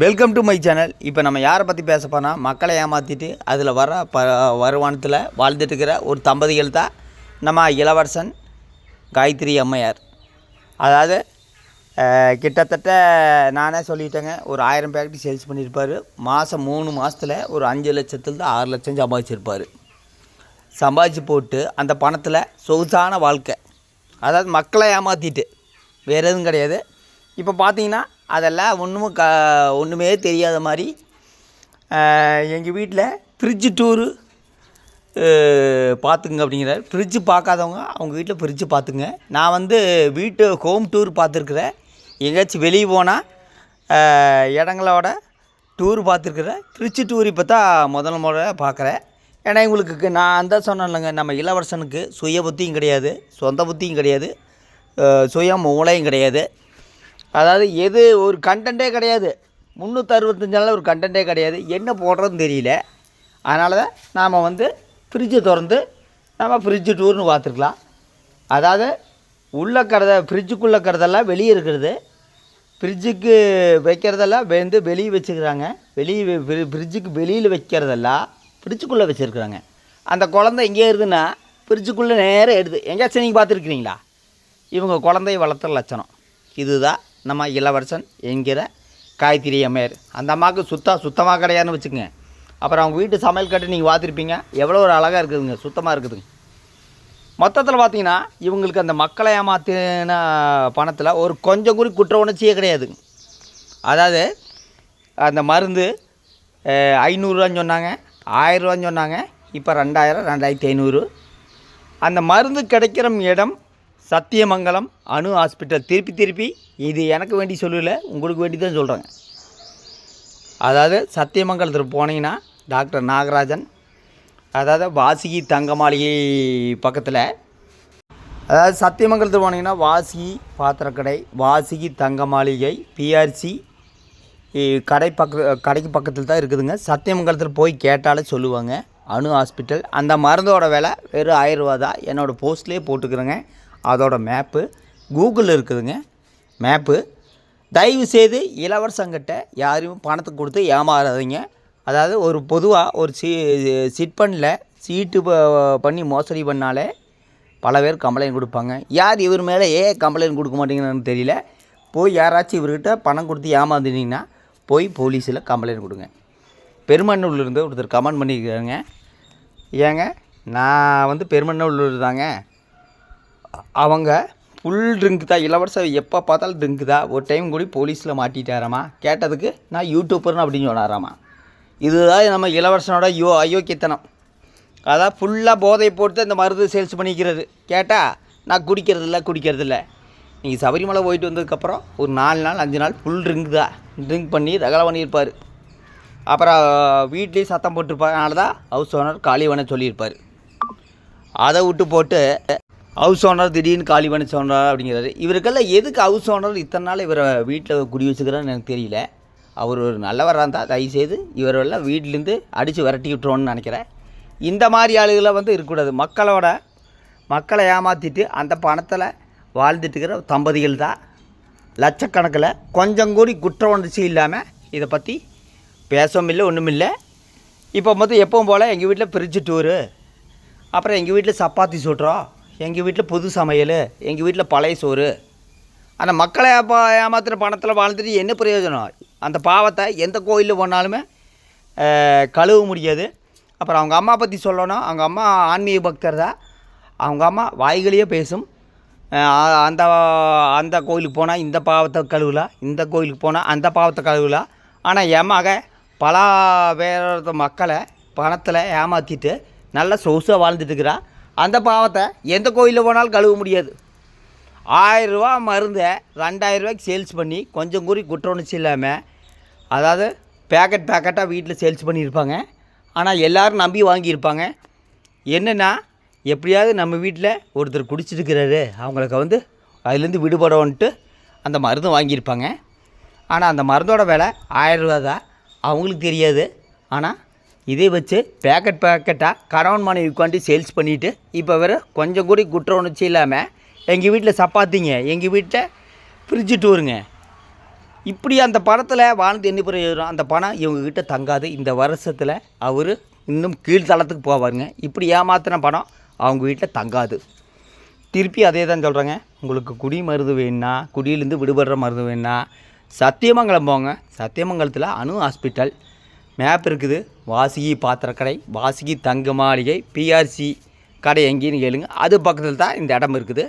Welcome to my channel இப்போ நம்ம யாரை பற்றி பேச போனால் மக்களை ஏமாற்றிட்டு அதில் வர ப வருமானத்தில் வாழ்ந்துட்டு இருக்கிற ஒரு தம்பதிகள் தான் நம்ம இளவரசன் காயத்ரி அம்மையார். அதாவது கிட்டத்தட்ட நானே சொல்லிட்டேங்க ஒரு ஆயிரம் பேக்கெட் சேல்ஸ் பண்ணியிருப்பார். மாதம் மூணு மாதத்தில் ஒரு அஞ்சு லட்சத்துலேருந்து ஆறு லட்சம் சம்பாதிச்சிருப்பார். சம்பாதிச்சு போட்டு அந்த பணத்தில் சொகுசான வாழ்க்கை. அதாவது மக்களை ஏமாற்றிட்டு வேறு எதுவும் கிடையாது. இப்போ பார்த்தீங்கன்னா அதெல்லாம் ஒன்றும் க ஒன்றுமே தெரியாத மாதிரி எங்கள் வீட்டில் ஃப்ரிட்ஜு டூரு பார்த்துங்க அப்படிங்கிறார். ஃப்ரிட்ஜு பார்க்காதவங்க அவங்க வீட்டில் ஃப்ரிட்ஜு பார்த்துங்க நான் வந்து வீட்டு ஹோம் டூர் பார்த்துருக்குறேன் எங்கேயாச்சும் வெளியே போனால் இடங்களோட டூர் பார்த்துருக்குறேன் ஃப்ரிட்ஜு டூர் இப்போ தான் முதல் முறை பார்க்குறேன் ஏன்னா இவங்களுக்கு நான் அந்த சொன்னேன்லங்க நம்ம இளவரசனுக்கு சுய புத்தியும் கிடையாது சொந்த புத்தியும் கிடையாது சுய மூளையும் கிடையாது. அதாவது எது ஒரு கண்டென்ட்டே கிடையாது. முந்நூற்றறுபத்தஞ்சு நாளில் ஒரு கண்டென்ட்டே கிடையாது. என்ன போடுறதுன்னு தெரியல. அதனால தான் நாம் வந்து ஃப்ரிட்ஜை திறந்து நம்ம ஃப்ரிட்ஜு டூர்னு பார்த்துருக்கலாம். அதாவது உள்ளே கறத ஃப்ரிட்ஜுக்குள்ளே இருக்கிறதெல்லாம் வெளியே இருக்கிறது. ஃப்ரிட்ஜுக்கு வைக்கிறதெல்லாம் வந்து வெளியே வச்சுக்கிறாங்க. வெளியே ஃப்ரிட்ஜுக்கு வெளியில் வைக்கிறதெல்லாம் ஃப்ரிட்ஜுக்குள்ளே வச்சுருக்குறாங்க. அந்த குழந்தை எங்கே இருக்குதுன்னா ஃப்ரிட்ஜுக்குள்ளே நேராக எடுது. எங்கேயாச்சும் நீங்கள் பார்த்துருக்கிறீங்களா? இவங்க குழந்தைய வளர்த்துற லட்சணம். இதுதான் நம்ம இளவரசன் என்கிற காயத்ரி அம்மையார். அந்த அம்மாவுக்கு சுத்தம் சுத்தமாக கிடையாதுன்னு வச்சுக்கோங்க. அப்புறம் அவங்க வீட்டு சமையல் கட்டு நீங்கள் பார்த்துருப்பீங்க. எவ்வளோ ஒரு அழகாக இருக்குதுங்க சுத்தமாக இருக்குதுங்க. மொத்தத்தில் பார்த்தீங்கன்னா இவங்களுக்கு அந்த மக்களை ஏமாத்தின பணத்தில் ஒரு கொஞ்சம் கூறி குற்ற உணர்ச்சியே கிடையாதுங்க. அதாவது அந்த மருந்து ஐநூறுரூவான்னு சொன்னாங்க ஆயிரரூவான்னு சொன்னாங்க இப்போ ரெண்டாயிரம் ரெண்டாயிரத்தி ஐநூறு. அந்த மருந்து கிடைக்கிற இடம் சத்தியமங்கலம் அணு ஹாஸ்பிட்டல். திருப்பி திருப்பி இது எனக்கு வேண்டி சொல்லலை உங்களுக்கு வேண்டி தான் சொல்கிறேங்க அதாவது சத்தியமங்கலத்தில் போனீங்கன்னா டாக்டர் நாகராஜன் அதாவது வாசுகி தங்க மாளிகை பக்கத்தில் அதாவது சத்தியமங்கலத்தில் போனீங்கன்னா வாசிகி பாத்திரக்கடை வாசுகி தங்க மாளிகை பிஆர்சி கடை பக்க கடைக்கு பக்கத்தில் தான் இருக்குதுங்க. சத்தியமங்கலத்தில் போய் கேட்டாலே சொல்லுவாங்க அணு ஹாஸ்பிட்டல். அந்த மருந்தோட விலை வெறும் ஆயிரரூவா தான். என்னோடய போஸ்ட்லேயே போட்டுக்கிறேங்க. அதோட மேப்பு கூகுளில் இருக்குதுங்க. மேப்பு தயவு செய்து இளவரசங்கிட்ட யாரையும் பணத்தை கொடுத்து ஏமாறாதீங்க. அதாவது ஒரு பொதுவாக ஒரு சி சிட் சீட்டு பண்ணி மோசடி பண்ணாலே பல பேர் கம்ப்ளைண்ட் கொடுப்பாங்க. யார் இவர் மேலே ஏன் கம்ப்ளைண்ட் கொடுக்க மாட்டேங்கிறான்னு தெரியல. போய் யாராச்சும் இவர்கிட்ட பணம் கொடுத்து ஏமாந்துனீங்கன்னா போய் போலீஸில் கம்ப்ளைண்ட் கொடுங்க. பெருமண்ணூர்லேருந்து ஒருத்தர் கமெண்ட் பண்ணியிருக்காங்க ஏங்க நான் வந்து பெருமண்ணூர் தாங்க. அவங்க ஃபுல் ட்ரிங்க் தான் இளவரசர் எப்போ பார்த்தாலும் ட்ரிங்க் தான் ஒரு டைம் கூடி போலீஸில் மாட்டிட்டாராமா? கேட்டதுக்கு நான் யூடியூப்பர்னு அப்படின்னு சொன்னாராமா? இதுதான் நம்ம இளவரசனோட யோ அயோக்கியத்தனம். அதான் ஃபுல்லாக போதை போட்டு இந்த மருந்து சேல்ஸ் பண்ணிக்கிறது. கேட்டால் நான் குடிக்கிறதில்ல குடிக்கிறதில்ல. நீங்கள் சபரிமலை போயிட்டு வந்ததுக்கப்புறம் ஒரு நாலு நாள் அஞ்சு நாள் ஃபுல் ட்ரிங்க் தான் ட்ரிங்க் பண்ணி ரகலை பண்ணியிருப்பார். அப்புறம் வீட்லேயும் சத்தம் போட்டிருப்பார். அதனால தான் ஹவுஸ் ஓனர் காலி பண்ண சொல்லியிருப்பார். அதை விட்டு போட்டு ஹவுஸ் ஓனர் திடீர்னு காலி பண்ண சொன்னார் அப்படிங்கிறாரு. இவருக்கெல்லாம் எதுக்கு ஹவுஸ் ஓனர் இத்தனை நாள் இவரை வீட்டில் குடி வச்சுக்கிறான்னு எனக்கு தெரியல. அவர் ஒரு நல்லவராக இருந்தால் தயவுசெய்து இவரெல்லாம் வீட்டிலேருந்து அடித்து விரட்டி விட்டுருவோன்னு நினைக்கிறேன். இந்த மாதிரி ஆளுகளை வந்து இருக்கக்கூடாது. மக்களோட மக்களை ஏமாற்றிட்டு அந்த பணத்தில் வாழ்ந்துட்டு இருக்கிற தம்பதிகள் தான். லட்சக்கணக்கில் கொஞ்சம் கூடி குற்ற உணர்ச்சி இல்லாமல் இதை பற்றி பேசவும் இல்லை ஒன்றும் இல்லை. இப்போ மொத்தம் எப்பவும் போல் எங்கள் வீட்டில் ஃப்ரிட்ஜு டூரு அப்புறம் எங்கள் வீட்டில் சப்பாத்தி சுடுறோம். எங்கள் வீட்டில் புது சமையல் எங்கள் வீட்டில் பழைய சோறு. ஆனால் மக்களை ஏப்பா ஏமாத்துகிற பணத்தில் வாழ்ந்துட்டு என்ன பிரயோஜனம்? அந்த பாவத்தை எந்த கோயிலில் போனாலுமே கழுவ முடியாது. அப்புறம் அவங்க அம்மா பற்றி சொல்லணும். அவங்க அம்மா ஆன்மீக பக்தர் தான். அவங்க அம்மா வாய்களையே பேசும். அந்த அந்த கோயிலுக்கு போனால் இந்த பாவத்தை கழுவலாம் இந்த கோயிலுக்கு போனால் அந்த பாவத்தை கழுவலாம். ஆனால் ஏமாக பல பேர மக்களை பணத்தில் ஏமாற்றிட்டு நல்ல சொகுசாக வாழ்ந்துட்டுருக்கிறா அந்த பாவத்தை எந்த கோயிலில் போனாலும் கழுவ முடியாது. ஆயிரரூவா மருந்தை ரெண்டாயிரரூவாய்க்கு சேல்ஸ் பண்ணி கொஞ்சம் கூறி குற்ற இல்லாமல் அதாவது பேக்கெட் பேக்கெட்டாக வீட்டில் சேல்ஸ் பண்ணியிருப்பாங்க. ஆனால் எல்லோரும் நம்பி வாங்கியிருப்பாங்க. என்னென்னா எப்படியாவது நம்ம வீட்டில் ஒருத்தர் குடிச்சிருக்கிறாரு அவங்களுக்கு வந்து அதுலேருந்து விடுபடவுன்ட்டு அந்த மருந்து வாங்கியிருப்பாங்க. ஆனால் அந்த மருந்தோட விலை ஆயிரரூவா தான். அவங்களுக்கு தெரியாது. ஆனால் இதே வச்சு பேக்கெட் பேக்கெட்டாக கரவுன் மணி உட்காந்து சேல்ஸ் பண்ணிவிட்டு இப்போ வேறு கொஞ்சம் கூட குற்ற உணர்ச்சி இல்லாமல் எங்கள் வீட்டில் சப்பாத்திங்க எங்கள் வீட்டில் ஃப்ரிட்ஜு டூருங்க இப்படி அந்த பணத்தில் வாழ்ந்து என்ன பிரயோஜனம் அந்த பணம் இவங்கக்கிட்ட தங்காது. இந்த வருஷத்தில் அவர் இன்னும் கீழ்த்தளத்துக்கு போவாருங்க. இப்படி ஏமாத்தின பணம் அவங்க வீட்டில் தங்காது. திருப்பி அதே தான் சொல்கிறேங்க உங்களுக்கு குடி மருந்து வேணுன்னா குடியிலேருந்து விடுபடுற மருந்து வேணுன்னா சத்தியமங்கலம் போங்க. சத்தியமங்கலத்தில் அணு ஹாஸ்பிட்டல் மேப் இருக்குது. வாசுகி பாத்திரக்கடை வாசுகி தங்க மாளிகை பிஆர்சி கடை எங்கேன்னு கேளுங்க. அது பக்கத்தில் தான் இந்த இடம் இருக்குது.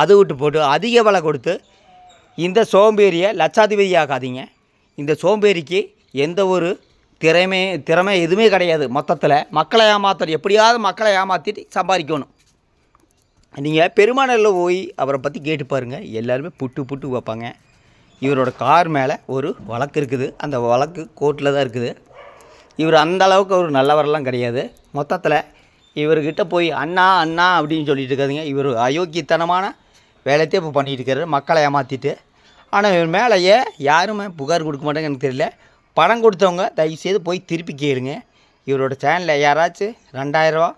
அதை விட்டு போட்டு அதிக விலை கொடுத்து இந்த சோம்பேறியை லட்சாதிபதி ஆகாதீங்க இந்த சோம்பேறிக்கு எந்த ஒரு திறமை திறமை எதுவுமே கிடையாது. மொத்தத்தில் மக்களை ஏமாத்தணும். எப்படியாவது மக்களை ஏமாற்றிட்டு சம்பாதிக்கணும். நீங்கள் பெருமாநல்ல போய் அவரை பற்றி கேட்டு பாருங்கள் எல்லாருமே புட்டு புட்டு வைப்பாங்க. இவரோட கார் மேலே ஒரு வழக்கு இருக்குது. அந்த வழக்கு கோர்ட்டில் தான் இருக்குது. இவர் அந்த அளவுக்கு ஒரு நல்லவரெல்லாம் கிடையாது. மொத்தத்தில் இவர்கிட்ட போய் அண்ணா அண்ணா அப்படின்னு சொல்லிட்டு இருக்காதுங்க. இவர் அயோக்கியத்தனமான வேலையத்தையே இப்போ பண்ணிட்டு இருக்காரு. மக்களை ஏமாற்றிட்டு ஆனால் இவர் மேலேயே யாருமே புகார் கொடுக்க மாட்டாங்க எனக்கு தெரியல. பணம் கொடுத்தவங்க தயவுசெய்து போய் திருப்பி கேளுங்க. இவரோட சேனலில் யாராச்சும் ரெண்டாயிரரூவா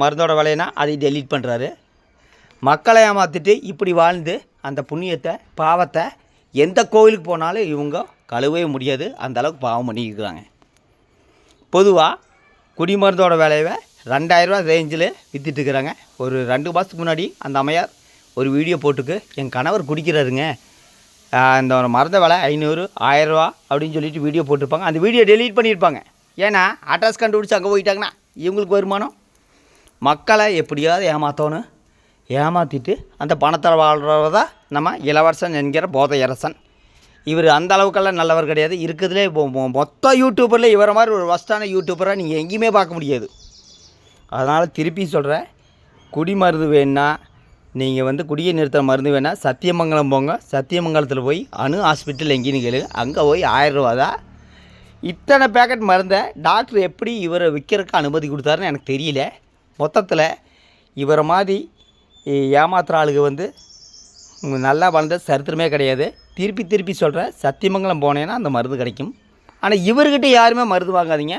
மருந்தோட விலைனா அதை டெலீட் பண்ணுறாரு மக்களை ஏமாற்றிட்டு இப்படி வாழ்ந்து அந்த புண்ணியத்தை பாவத்தை எந்த கோவிலுக்கு போனாலும் இவங்க கழுவவே முடியாது. அந்தளவுக்கு பாவம் பண்ணியிருக்கிறாங்க பொதுவாக குடிமருந்தோட விலையை ரெண்டாயிரரூவா ரேஞ்சில் விற்றுட்டுருக்குறாங்க ஒரு ரெண்டு மாதத்துக்கு முன்னாடி அந்த அம்மையார் ஒரு வீடியோ போட்டுக்கு என் கணவர் குடிக்கிறாருங்க. அந்த இந்த ஒரு மருந்த விலை ஐநூறு ஆயிரரூவா அப்படின்னு சொல்லிட்டு வீடியோ போட்டிருப்பாங்க. அந்த வீடியோ டெலீட் பண்ணியிருப்பாங்க. ஏன்னா அட்ரஸ் கண்டுபிடிச்சி அங்கே போயிட்டாங்கன்னா இவங்களுக்கு வருமானம்? மக்களை எப்படியாவது ஏமாற்றணும் ஏமாற்றிட்டு அந்த பணத்தை வாழ்கிறத நம்ம இளவரசன் என்கிற போதை அரசன் இவர் அந்த அளவுக்கெல்லாம் நல்லவர் கிடையாது. இருக்கிறதுலே இப்போ மொத்த யூடியூப்பரில் இவரை மாதிரி ஒரு வஸ்டான யூடியூப்பராக நீங்கள் எங்கேயுமே பார்க்க முடியாது. அதனால் திருப்பி சொல்கிறேன் குடி மருந்து வேணுன்னா நீங்கள் வந்து குடியை நிறுத்த மருந்து வேணால் சத்தியமங்கலம் போங்க. சத்தியமங்கலத்தில் போய் அணு ஹாஸ்பிட்டல் எங்கேன்னு கேளு. அங்கே போய் ஆயிரம் ரூபா தான். இத்தனை பேக்கெட் மருந்தை டாக்டர் எப்படி இவரை விற்கிறதுக்கு அனுமதி கொடுத்தாருன்னு எனக்கு தெரியல. மொத்தத்தில் இவரை மாதிரி ஏமாத்துற ஆளுக்கு வந்து நல்லா வளர்ந்த சரித்திரமே கிடையாது. திருப்பி திருப்பி சொல்கிறேன் சத்தியமங்கலம் போனேன்னா அந்த மருந்து கிடைக்கும். ஆனால் இவர்கிட்ட யாருமே மருந்து வாங்காதீங்க.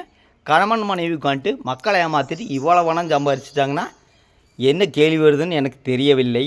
கணவன் மனைவி உட்காந்துட்டு மக்களை ஏமாற்றிட்டு இவ்வளோ பணம் சம்பாரிச்சிட்டாங்கன்னா என்ன கேள்வி வருதுன்னு எனக்கு தெரியவில்லை.